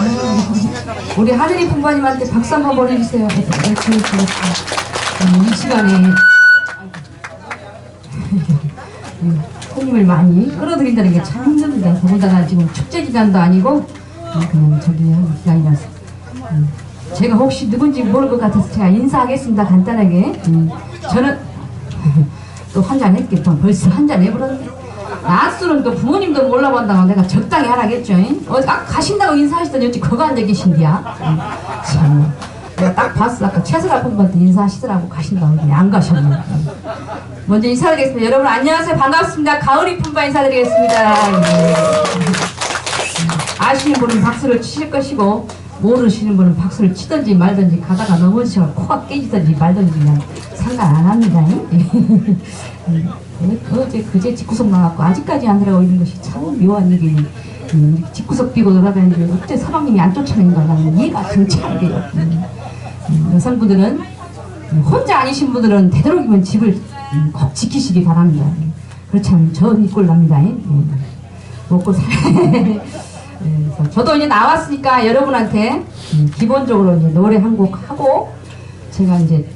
감사합니다. 우리 하늘이 분바님한테 박수 한번 보내주세요. 이렇게 고맙습니다. 음, 이 시간에 음, 손님을 많이 끌어들인다는 게 참 힘듭니다. 더군다나 지금 축제 기간도 아니고 음, 그냥 저기 기간이라서 음, 제가 혹시 누군지 모를 것 같아서 제가 인사하겠습니다. 간단하게 음, 저는 또 한 잔 했겠 벌써 한 잔 해버렸네. 낮술은 또 부모님도 몰라본다고 내가 적당히 하라겠죠. 어, 아, 가신다고 인사하시더니 어찌 거기 앉아 계신디야. 음, 참. 내가 딱 봤어. 아까 최설아 분한테 인사하시더라고 가신다고 안 가셨네. 음. 먼저 인사드리겠습니다. 여러분 안녕하세요. 반갑습니다. 가을이 품바 인사드리겠습니다. 예. 아시는 분은 박수를 치실 것이고 모르시는 분은 박수를 치든지 말든지 가다가 넘어지셔서 코가 깨지든지 말든지 그냥 상관 안 합니다. 어제 그제 집구석 나왔고 아직까지 안 들어가고 있는 것이 참 묘한 일이니 음, 집구석 비고 돌아다니는데 어째 사방님이 안 쫓아내는 가 나는 이해가 정치 안 돼요. 여성분들은 음, 혼자 아니신 분들은 되도록이면 집을 음, 꼭 지키시기 바랍니다. 그렇지 않으면 전 이꼴 납니다. 예. 먹고 살. 예, 그래서 저도 이제 나왔으니까 여러분한테 음, 기본적으로 이제 노래 한 곡 하고 제가 이제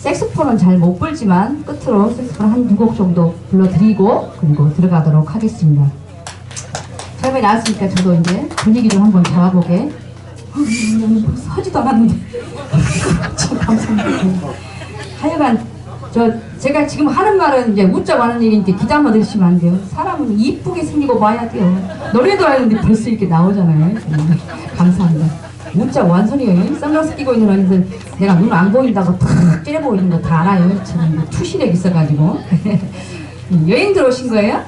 색소폰은 잘 못 불지만 끝으로 색소폰 한 두 곡 정도 불러드리고 그리고 들어가도록 하겠습니다. 처음에 나왔으니까 저도 이제 분위기 좀 한번 잡아보게. 어, 서지도 않았는데. 참 감사합니다. 하여간 저 제가 지금 하는 말은 이제 웃자고 하는 얘기인데 기자 한번 들으시면 안 돼요. 사람은 이쁘게 생기고 봐야 돼요. 노래도 하는데 벌써 이렇게 나오잖아요. 음, 감사합니다. 웃자 완선이에요. 선글라스 끼고 있는 아이들 내가 눈 안 보인다고 탁 찌려보고 있는 거 다 알아요. 저는 투시력 있어가지고 음, 여행 들어오신 거예요?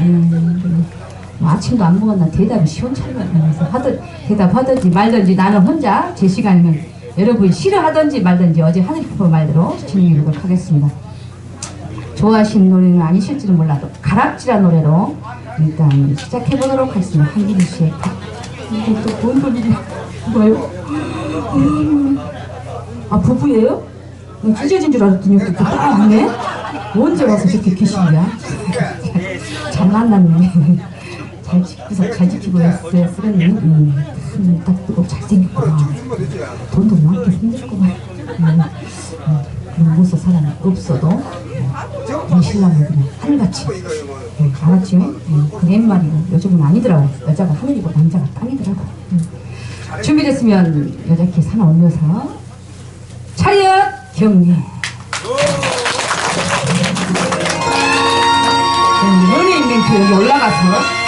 음, 뭐 아침도 안 먹었나 대답을 시원찮으면서 하든 대답하든지 말든지 나는 혼자 제 시간이면 여러분이 싫어하든지 말든지 어제 하늘 푸른 말대로 진행해 보도록 하겠습니다. 좋아하시는 노래는 아니실지는 몰라도 가락지란 노래로 일단 시작해 보도록 하겠습니다. 한기리 씨의 이게 또뭔 소리야? 뭐예요? 음, 아 부부예요? 찢어진 줄 알았더니 또딱 왔네? 언제 와서 저렇게 계신냐? 잘 만났네. 잘 지키고 잘 지키고 있어요. 쓰레기. 음, 음, 딱 뜨고 잘생겼구나. 돈도 많게 생겼구만. 음, 음, 모습 사람이 없어도 이 신랑은 그냥 하늘같이 음, 알았지? 음, 그게 옛말이고 요즘은 아니더라고. 여자가 하늘이고 남자가 땅이더라고. 음. 준비됐으면 여자 키 사나 올려서 차렷 경례. 음, 연예인 멘트 여기 올라가서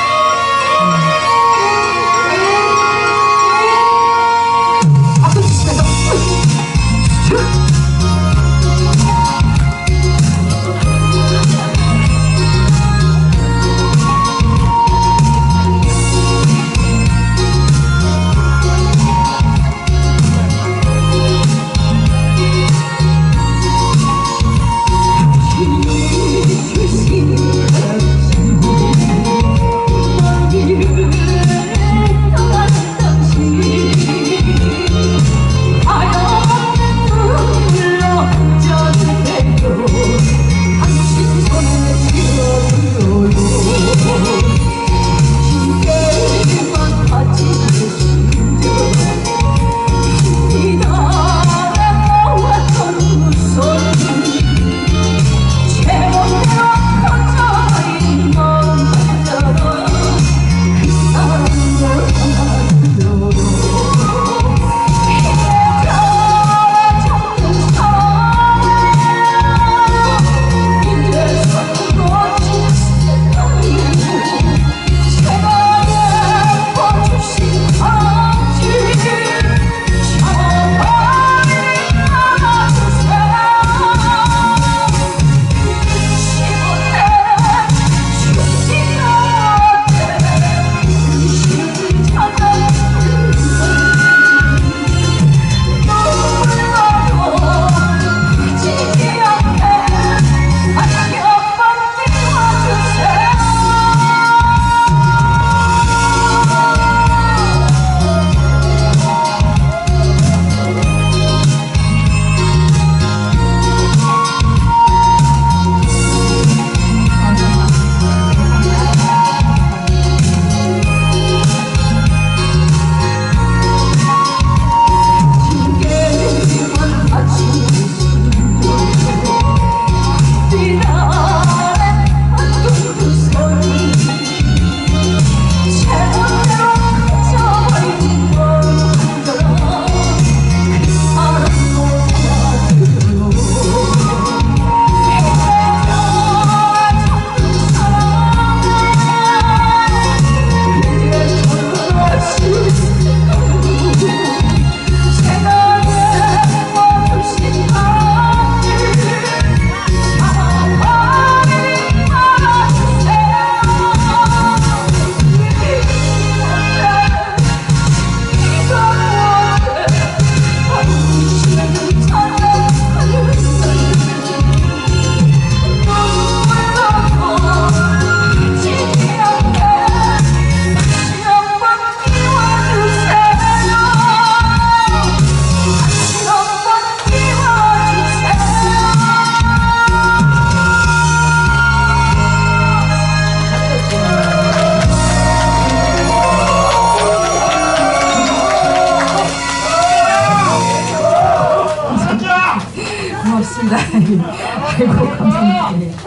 아이고, 감사합니다.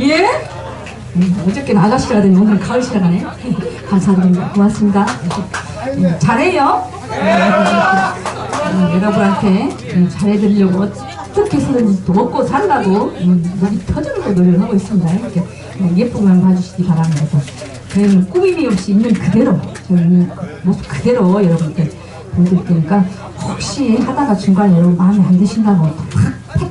예? 음, 어저께 아가씨라 더니 오늘 가을씨라 가네. 감사드립니다. 고맙습니다. 음, 잘해요. 음, 여러분한테 음, 잘해드리려고 어떻게 해서든지 또 먹고 살라고 음, 목이 터지는 노력을 하고 있습니다. 이렇게 음, 예쁘게만 봐주시기 바랍니다. 저희는 꾸밈이 없이 있는 그대로 저희는 그 모습 그대로 여러분께 보여드릴 테니까 혹시 하다가 중간에 여러분 마음에 안 드신다고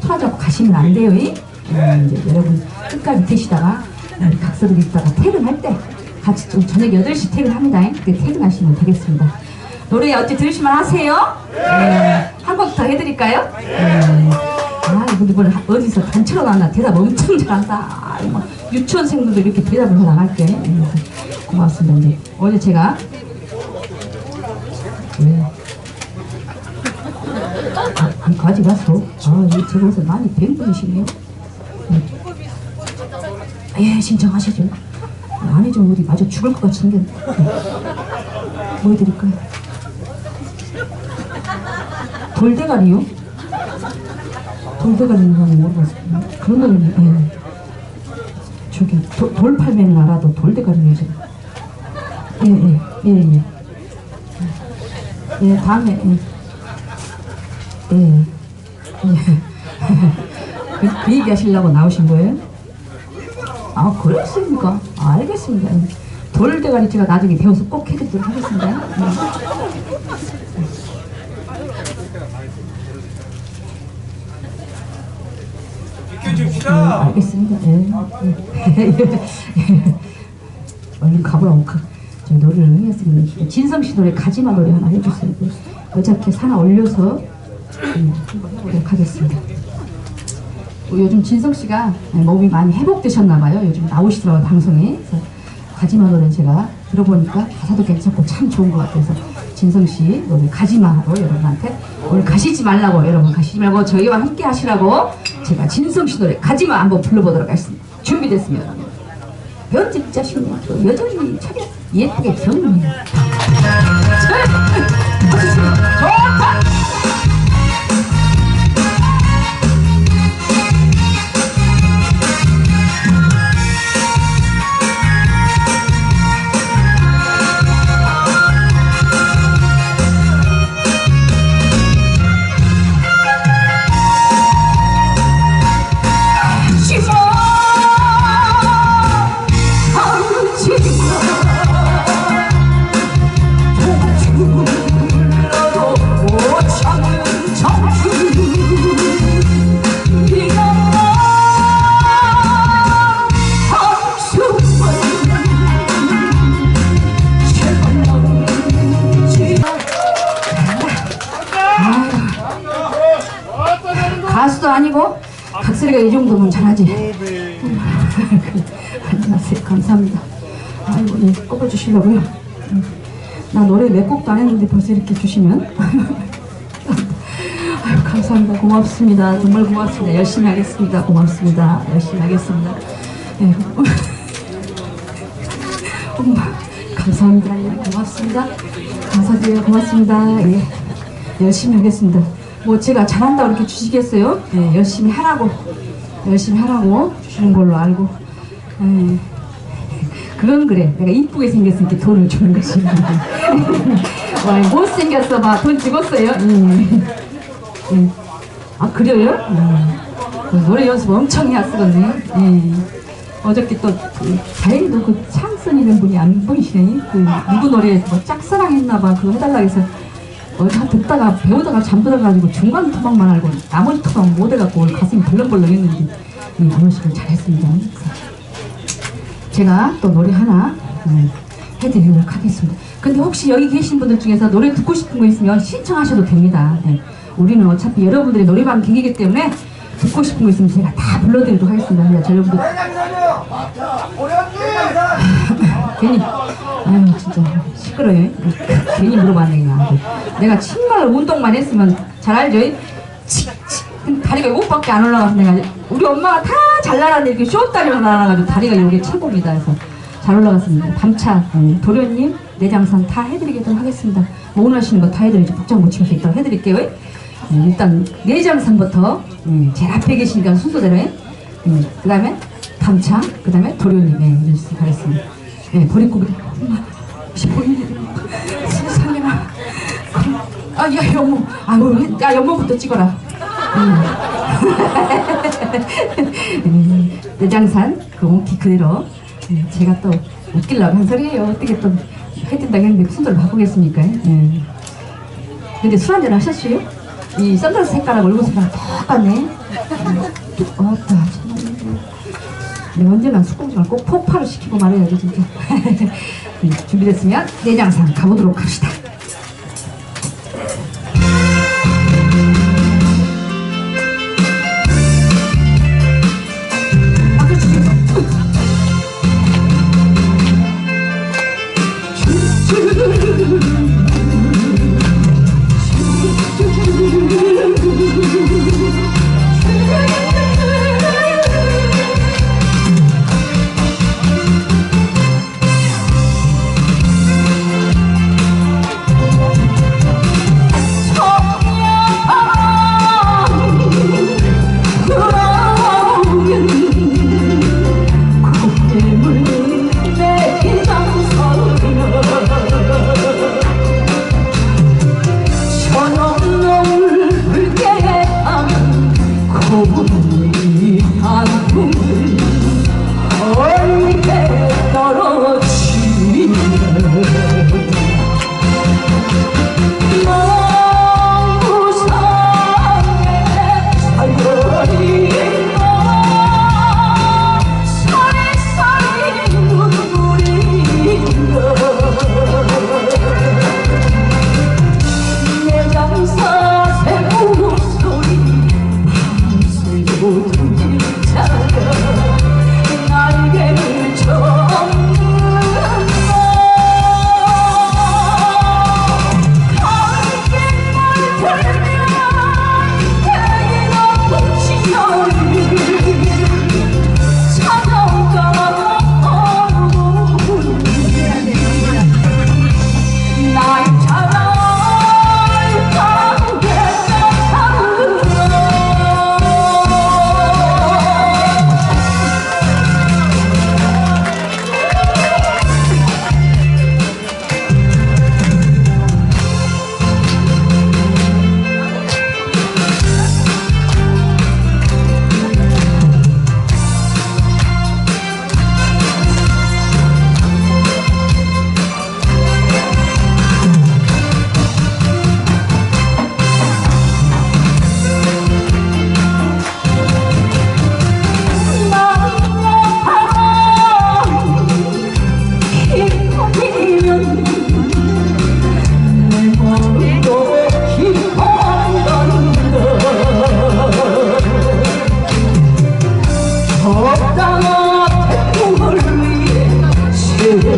탁 태토하자고 가시면 안 돼요. 이? 음, 이제 여러분 끝까지 계시다가 우리 각서들 있다가 퇴근할 때 같이 좀 저녁 8시 퇴근합니다. 그때 퇴근하시면 되겠습니다. 노래 어찌 들으시면 하세요? 네. 한곡더 해드릴까요? 네. 아, 이분들 뭘 어디서 단체로 나왔나 대답 엄청 잘한다. 아, 뭐 유치원생들도 이렇게 대답을 해 나갈게. 네. 고맙습니다. 이제 어제 제가 네. 아, 안 가져갔어. 아, 이 저곳에 많이 뵌 분이시네요. 네. 예, 신청하시죠. 아니 좀 어디 마저 죽을 것 생겼네. 네. 뭐 해드릴까요? 돌대가리요? 돌대가리는 건 모르겠어요. 그런 거는 예. 저기 도, 돌팔매는 알아도 돌대가리는 저. 예예예 예, 예, 예. 예, 다음에 예. 예. 예. 그, 그 얘기 하시려고 나오신 거예요? 아, 그랬습니까? 아, 알겠습니다. 예. 돌대가리 제가 나중에 배워서 꼭 해드리도록 하겠습니다. 예. 예, 비켜줍시다. 알겠습니다. 예. 예. 얼른 가보라고. 가. 저 노래를 흥했으니 진성 씨 노래 가지마 노래 하나 해주세요. 그 어저께 사나 올려서 음, 한번 해보도록 하겠습니다. 어, 요즘 진성 씨가 몸이 많이 회복되셨나 봐요. 요즘 나오시더라고요 방송에. 가지마 노래 제가 들어보니까 가사도 괜찮고 참 좋은 것 같아서 진성 씨 노래 가지마로 여러분한테 오늘 가시지 말라고 여러분 가시지 말고 저희와 함께 하시라고 제가 진성 씨 노래 가지마 한번 불러보도록 하겠습니다. 준비됐으면 편집 자신이 여전히 차려 예쁘게 정리. 좋 박소리가 이 정도면 잘하지. 안녕하세요. 감사합니다. 아이고, 네, 꼽아주시려고요. 음. 나 노래 몇 곡도 안 했는데 벌써 이렇게 주시면. 아유, 감사합니다. 고맙습니다. 정말 고맙습니다. 열심히 하겠습니다. 고맙습니다. 열심히 하겠습니다. 예. 엄마, 감사합니다. 예, 고맙습니다. 감사드려요. 고맙습니다. 예. 열심히 하겠습니다. 뭐 제가 잘한다고 이렇게 주시겠어요? 예, 열심히 하라고 열심히 하라고 주시는 걸로 알고 예. 그건 그래 내가 이쁘게 생겼으니까 돈을 주는 것이 와, 못생겼어 봐돈 죽었어요 음. 예. 아 그래요? 음. 그 노래 연습 엄청 쓰겠네 예. 어저께 또 그, 다행히도 그 창선이는 분이 안 보이시네 그 누구 노래 뭐 짝사랑 했나봐 그거 해달라 해서 어, 다 듣다가 배우다가 잠들어가지고 중간 토막만 알고 나머지 토막 못 해갖고 오늘 가슴이 벌렁벌렁 했는데 음, 아저씨를 잘했습니다. 제가 또 노래 하나 음, 해드리도록 하겠습니다. 근데 혹시 여기 계신 분들 중에서 노래 듣고 싶은 거 있으면 신청하셔도 됩니다. 네. 우리는 어차피 여러분들의 노래방 기기이기 때문에 듣고 싶은 거 있으면 제가 다 불러드리도록 하겠습니다. 네, 저 여러분들 괜히 아유 진짜 시끄러요. 괜히 물어봤네 그냥. 내가 정말 운동만 했으면 잘 알죠. 칙, 칙. 다리가 이것밖에 안 올라가서 내가 우리 엄마가 다잘 나가는데 이렇게 쇼다리로 날아가지고 다리가 이게 최고입니다. 그래서 잘 올라갔습니다. 밤차 음, 도련님 내장산 다 해드리도록 하겠습니다. 뭐 원하시는 거 다 해드리죠. 복장 고치면서 있다가 해드릴게요. 예, 일단 내장산부터 예, 제일 앞에 계시니까 순서대로 예, 그 다음에 감차, 그 다음에 도련님 예, 이런 식으로 가겠습니다. 예, 보릿고기 엄마, 보이네 세상에나 아, 야, 연모. 아유, 야, 연모부터 찍어라. 음, 내장산, 그 옹기 그대로. 음, 제가 또 웃기려고 한 소리예요. 어떻게 또 해준다고 했는데 소리를 바꾸겠습니까? 예. 근데 술 한잔 하셨어요? 이 선글라스 색깔하고 얼굴 색깔 똑같네. 음, 어따, 참. 네, 언제나 숙공지만 꼭 폭발을 시키고 말해야지, 진짜. 음, 준비됐으면 내장산 가보도록 합시다.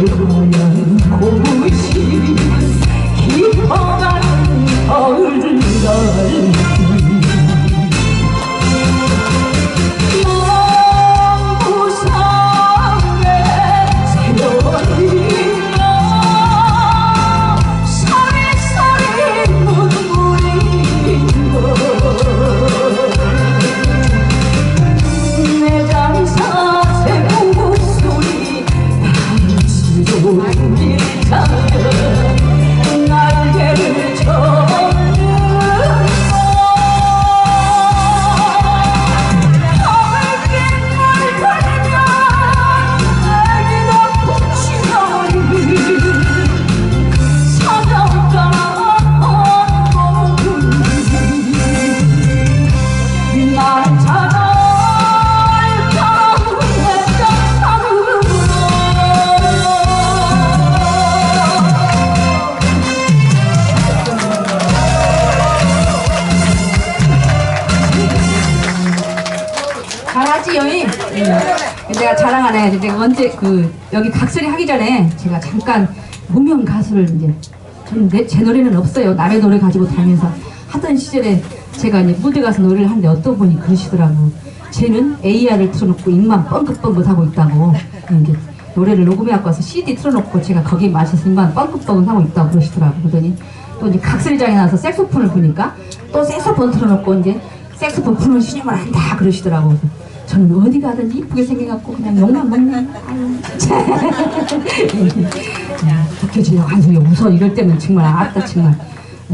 깊어 잘하지요. 이? 음. 내가 자랑하네. 이제 내가 언제 그 여기 각설이 하기 전에 제가 잠깐 무명 가수를 이제 저는 내, 제 노래는 없어요. 남의 노래 가지고 다니면서 하던 시절에 제가 이제 무대 가서 노래를 하는데 어떤 분이 그러시더라고. 쟤는 AR을 틀어놓고 입만 뻥긋뻥긋 하고 있다고. 이제 노래를 녹음해 갖고 와서 CD 틀어놓고 제가 거기 마셔서 인간 뻥긋뻥긋 하고 있다고 그러시더라고 그러더니 또 이제 각설장에 나와서 색소폰을 부니까 또 색소폰 틀어놓고 이제 색소폰 부는 신용을 한다 그러시더라고 저는 어디 가든 이쁘게 생겨갖고 그냥 욕만 먹네 독해지려고 한소리 웃어 이럴 때면 정말 아따 정말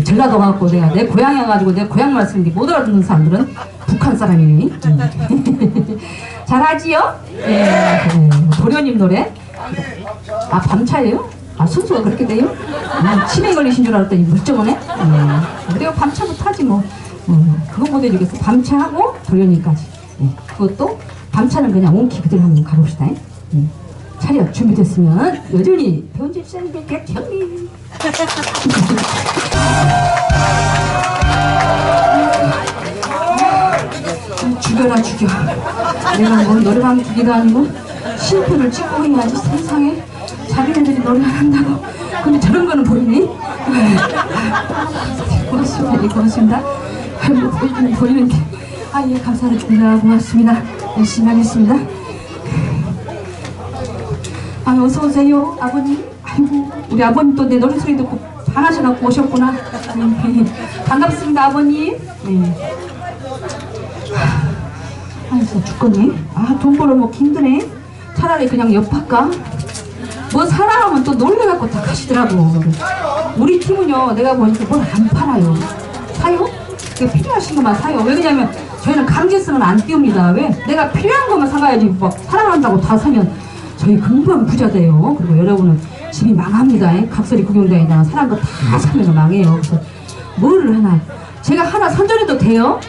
전라도 가고 내가 내 고향이어가지고 내 고향 말씀인데 못 알아듣는 사람들은 북한 사람이니 음. 잘하지요? 예, 예. 도련님 노래 아 밤차예요? 아 순수가 그렇게 돼요? 아, 치매 걸리신 줄 알았더니 멀쩡하네 예. 그래요 밤차부터 하지 뭐 어, 그거 못 해주겠어 밤차하고 도련님까지 예. 그것도 밤차는 그냥 온키 그대로 한번 가봅시다. 예. 차렷 준비됐으면 여전히 변진 쌤께 객형님 죽여라 죽여. 내가 뭐 노래방 기기도 아니고 실패를 찍고 해야지 세상에 자기네들이 노래를 한다고. 근데 저런 거는 보이니? 고맙습니다. 예, 고맙습니다. 뭐 보이는 보이는 게 아 예 감사드립니다 고맙습니다. 열심히 하겠습니다. 아 어서 오세요 아버님. 아이고 우리 아버님 또 내 노래 소리 듣고 반하셔갖고 오셨구나. 음, 반갑습니다 아버님. 네. 아이고 죽겠네. 아 돈 벌어먹기 힘드네. 차라리 그냥 옆할까? 뭐 사랑하면 또 놀래갖고 다 가시더라고. 우리 팀은요 내가 보니까 뭘 안 팔아요. 사요? 그 필요하신 것만 사요. 왜냐면 저희는 강제성은 안 띄웁니다 왜? 내가 필요한 것만 사가야지 막 사랑한다고 다 사면 저희 금방 부자 돼요 그리고 여러분은 집이 망합니다 예? 각설이 구경다니다가 사는 거다 사면 망해요 그래서 뭐를 하나 제가 하나 선전해도 돼요?